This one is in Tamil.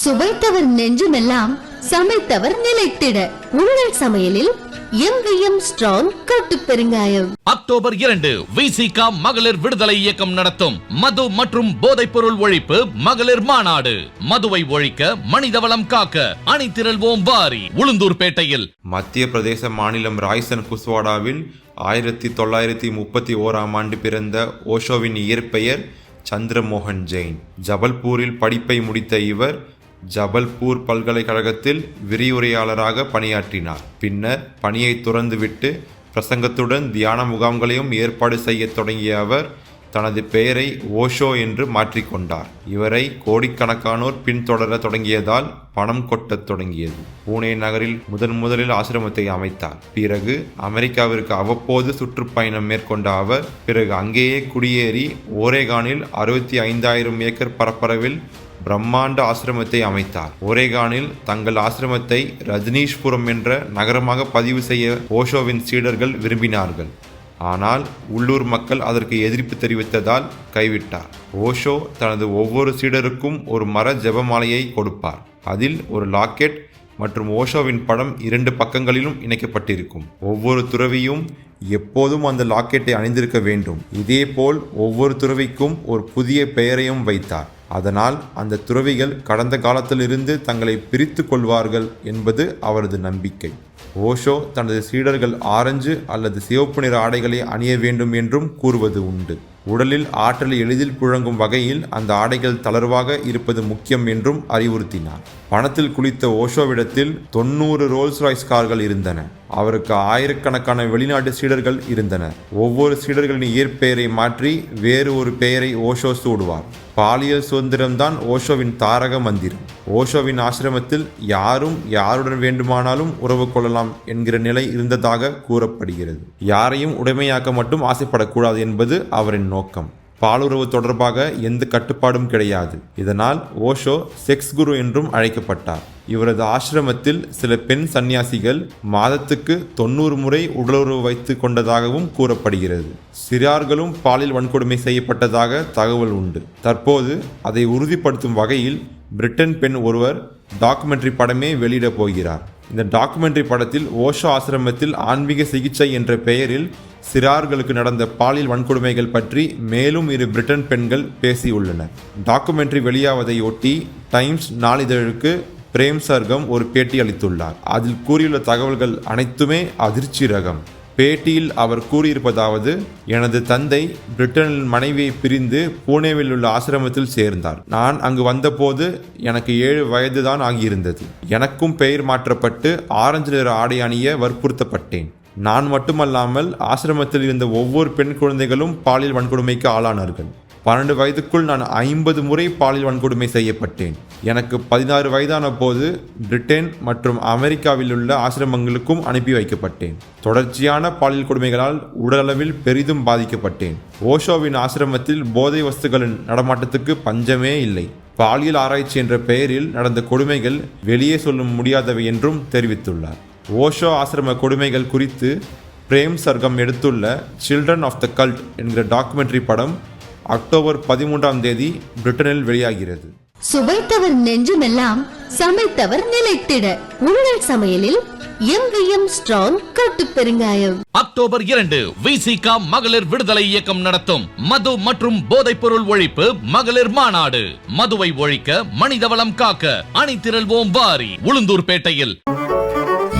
சுவைத்தவர் நெஞ்சுமெல்லாம் சமைத்தவர் நிலைத்திட. உங்கள் சமையலில் எங்கேயும் ஸ்ட்ராங் கட்டு பெருங்காயம். அக்டோபர் இரண்டு விசிகா மகளிர் விடுதலை இயக்கம் நடத்தும். மது மற்றும் போதைப் பொருள் ஒழிப்பு மகளிர் மாநாடு. மதுவை ஒழிக்க மனிதவளம் காக்க அணிதிரள்வோம் வாரி உளுந்தூர்பேட்டையில் மத்திய பிரதேச மாநிலம் ராய்சன் குஸ்வாடாவில் ஆயிரத்தி தொள்ளாயிரத்தி முப்பத்தி ஓராம் ஆண்டு பிறந்த ஓஷோவின் இயற்பெயர் சந்திரமோகன் ஜெயின். ஜபல்பூரில் படிப்பை முடித்த இவர் ஜபல்பூர் பல்கலைக்கழகத்தில் விரிவுரையாளராக பணியாற்றினார். பின்னர் பணியை துறந்துவிட்டு பிரசங்கத்துடன் தியான முகாம்களையும் ஏற்பாடு செய்யத் தொடங்கிய அவர் தனது பெயரை ஓஷோ என்று மாற்றிக்கொண்டார். இவரை கோடிக்கணக்கானோர் பின்தொடர தொடங்கியதால் பணம் கொட்டத் தொடங்கியது. பூனே நகரில் முதன் முதலில் ஆசிரமத்தை அமைத்தார். பிறகு அமெரிக்காவிற்கு அவ்வப்போது சுற்றுப்பயணம் மேற்கொண்ட அவர் பிறகு அங்கேயே குடியேறி ஓரேகானில் அறுபத்தி ஐந்தாயிரம் ஏக்கர் பரப்பளவில் பிரம்மாண்ட ஆசிரமத்தை அமைத்தார். ஒரேகானில் தங்கள் ஆசிரமத்தை ரஜினீஷ்புரம் என்ற நகரமாக பதிவு செய்ய ஓஷோவின் சீடர்கள் விரும்பினார்கள். ஆனால் உள்ளூர் மக்கள் அதற்கு எதிர்ப்பு தெரிவித்ததால் கைவிட்டார். ஓஷோ தனது ஒவ்வொரு சீடருக்கும் ஒரு மர ஜெபமாலையை கொடுப்பார். அதில் ஒரு லாக்கெட் மற்றும் ஓஷோவின் படம் இரண்டு பக்கங்களிலும் இணைக்கப்பட்டிருக்கும். ஒவ்வொரு துறவியும் எப்போதும் அந்த லாக்கெட்டை அணிந்திருக்க வேண்டும். இதேபோல் ஒவ்வொரு துறவிக்கும் ஒரு புதிய பெயரையும் வைத்தார். அதனால் அந்த துறவிகள் கடந்த காலத்திலிருந்து தங்களை பிரித்து கொள்வார்கள் என்பது அவரது நம்பிக்கை. ஓஷோ தனது சீடர்கள் ஆரஞ்சு அல்லது சிவப்பு நிற ஆடைகளை அணிய வேண்டும் என்றும் கூறுவது உண்டு. உடலில் ஆற்றலை எளிதில் புழங்கும் வகையில் அந்த ஆடைகள் தளர்வாக இருப்பது முக்கியம் என்றும் அறிவுறுத்தினார். பணத்தில் குளித்த ஓஷோவிடத்தில் தொண்ணூறு ரோல்ஸ் ராய்ஸ் கார்கள் இருந்தன. அவருக்கு ஆயிரக்கணக்கான வெளிநாட்டு சீடர்கள் இருந்தனர் ஒவ்வொரு சீடர்களின் இயற்பெயரை மாற்றி வேறு ஒரு பெயரை ஓஷோ சூடுவார் பாலியல் சுதந்திரம்தான் ஓஷோவின் தாரக மந்திரம் ஓஷோவின் ஆசிரமத்தில் யாரும் யாருடன் வேண்டுமானாலும் உறவு கொள்ளலாம் என்கிற நிலை இருந்ததாக கூறப்படுகிறது. யாரையும் உடைமையாக்க மட்டும் ஆசைப்படக்கூடாது என்பது அவரின் நோக்கம். பாலுறவு தொடர்பாக எந்த கட்டுப்பாடும் கிடையாது. இதனால் ஓஷோ செக்ஸ் குரு என்றும் அழைக்கப்பட்டார். இவரது ஆசிரமத்தில் சில பெண் சந்நியாசிகள் மாதத்துக்கு தொண்ணூறு முறை உடலுறவு வைத்து கொண்டதாகவும் கூறப்படுகிறது. சிறார்களும் பாலியல் வன்கொடுமை செய்யப்பட்டதாக தகவல் உண்டு. தற்போது அதை உறுதிப்படுத்தும் வகையில் பிரிட்டன் பெண் ஒருவர் டாக்குமெண்ட்ரி படமே வெளியிடப் போகிறார். இந்த டாக்குமெண்ட்ரி படத்தில் ஓஷோ ஆசிரமத்தில் ஆன்மீக சிகிச்சை என்ற பெயரில் சிறார்களுக்கு நடந்த பாலியல் வன்கொடுமைகள் பற்றி மேலும் இரு பிரிட்டன் பெண்கள் பேசியுள்ளனர். டாக்குமெண்ட்ரி வெளியாவதையொட்டி டைம்ஸ் நாளிதழுக்கு பிரேம் சர்கம் ஒரு பேட்டி அளித்துள்ளார். அதில் கூறியுள்ள தகவல்கள் அனைத்துமே அதிர்ச்சி ரகம். பேட்டியில் அவர் கூறியிருப்பதாவது எனது தந்தை பிரிட்டனில் மனைவியை பிரிந்து பூனேவில் உள்ள ஆசிரமத்தில் சேர்ந்தார். நான் அங்கு வந்தபோது எனக்கு ஏழு வயதுதான் ஆகியிருந்தது. எனக்கும் பெயர் மாற்றப்பட்டு ஆரஞ்சு நிற ஆடை அணிய வற்புறுத்தப்பட்டேன். நான் மட்டுமல்லாமல் ஆசிரமத்தில் இருந்த ஒவ்வொரு பெண் குழந்தைகளும் பாலியல் வன்கொடுமைக்கு ஆளானார்கள். பன்னெண்டு வயதுக்குள் நான் ஐம்பது முறை பாலியல் வன்கொடுமை செய்யப்பட்டேன். எனக்கு பதினாறு வயதான போது பிரிட்டன் மற்றும் அமெரிக்காவில் உள்ள ஆசிரமங்களுக்கும் அனுப்பி வைக்கப்பட்டேன். தொடர்ச்சியான பாலியல் கொடுமைகளால் உடலளவில் பெரிதும் பாதிக்கப்பட்டேன். ஓஷோவின் ஆசிரமத்தில் போதை வஸ்துகளின் நடமாட்டத்துக்கு பஞ்சமே இல்லை. பாலியல் ஆராய்ச்சி என்ற பெயரில் நடந்த கொடுமைகள் வெளியே சொல்ல முடியாதவை என்றும் தெரிவித்துள்ளார். ஓஷோ ஆசிரம கொடுமைகள் குறித்து பிரேம் சர்க்கம் எடுத்துள்ள சில்ட்ரன் ஆஃப் த கல்ட் என்கிற டாக்குமெண்ட்ரி படம் அக்டோபர் பதிமூன்றாம் தேதி பிரிட்டனில் வெளியாகிறது. சுவைத்தவர் நெஞ்சுமெல்லாம் சமைத்தவர் நிலைத்திட. உங்கள் சமையலில் எங்கேயும் ஸ்ட்ராங் கட்டு பெருங்காயம். அக்டோபர் இரண்டு விசிகா மகளிர் விடுதலை இயக்கம் நடத்தும். மது மற்றும் போதைப் பொருள் ஒழிப்பு மகளிர் மாநாடு. மதுவை ஒழிக்க மனிதவளம் காக்க அணிதிரள்வோம் வாரி. உளுந்தூர்பேட்டையில்.